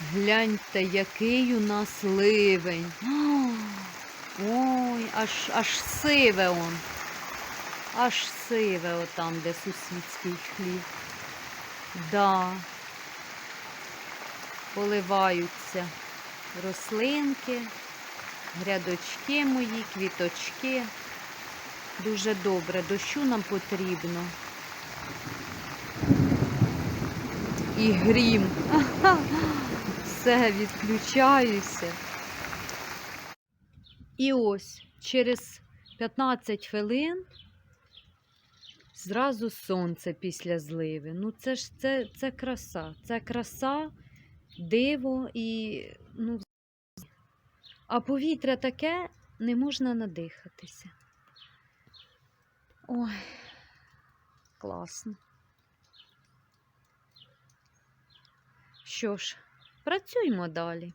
Гляньте, який у нас ливень. Ой, аж, аж сиве он. Аж сиве отам, де сусідський хліб. Да. Поливаються рослинки, грядочки мої, квіточки. Дуже добре, дощу нам потрібно. І грім. Все, відключаюся. І ось через 15 хвилин зразу сонце після зливи. Ну це ж це, це краса. Це краса, диво і. Ну, а повітря таке не можна надихатися. Ой, класно. Що ж, працюємо далі.